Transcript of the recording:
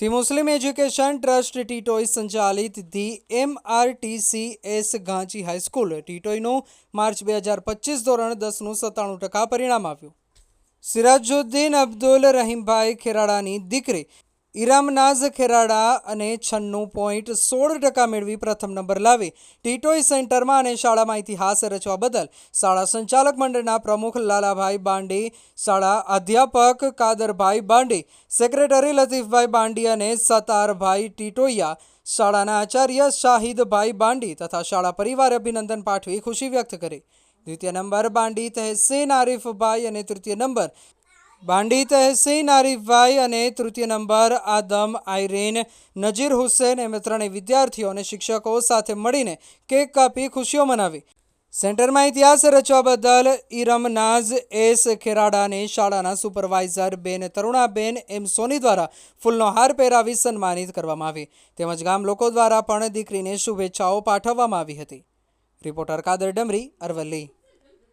The Muslim education trust Titoi સંચાલિત the MRTCS Ganchi high school ટીટોઈનું March બે હજાર પચીસ ધોરણ દસનું સત્તાણું ટકા પરિણામ આવ્યું સિરાજુદ્દીન અબ્દુલ રહીમભાઈ ખેરાડાની દીકરી ઇરામનાઝ ખેરાડા અને છન્નું પોઈન્ટ સોળ ટકા મેળવી પ્રથમ નંબર લાવી. ટીટોઈ સેન્ટરમાં અને શાળામાં ઇતિહાસ રચવા બદલ શાળા સંચાલક મંડળના પ્રમુખ લાલાભાઈ બાંડી, શાળા અધ્યાપક કાદરભાઈ બાંડી, સેક્રેટરી લતીફભાઈ બાંડી અને સતારભાઈ ટીટોઈયા શાળાના આચાર્ય શાહિદભાઈ બાંડી તથા શાળા પરિવારે અભિનંદન પાઠવી ખુશી વ્યક્ત કરી. દ્વિતીય નંબર બાંડી તહેસેન આરીફભાઈ અને તૃતીય નંબર બાંડી તહેસીન આરીફભાઈ અને તૃતીય નંબર આદમ આયરીન, નજીર હુસેન એમ ત્રણેય વિદ્યાર્થીઓ અને શિક્ષકો સાથે મળીને કેક કાપી ખુશીઓ મનાવી. સેન્ટરમાં ઇતિહાસ રચવા બદલ ઇરમનાઝ એસ ખેરાડાને શાળાના સુપરવાઇઝર બેન તરુણાબેન એમ સોની દ્વારા ફૂલનો હાર પહેરાવી સન્માનિત કરવામાં આવી. તેમજ ગામ લોકો દ્વારા પણ દીકરીને શુભેચ્છાઓ પાઠવવામાં આવી હતી. રિપોર્ટર કાદર ડમરી, અરવલ્લી.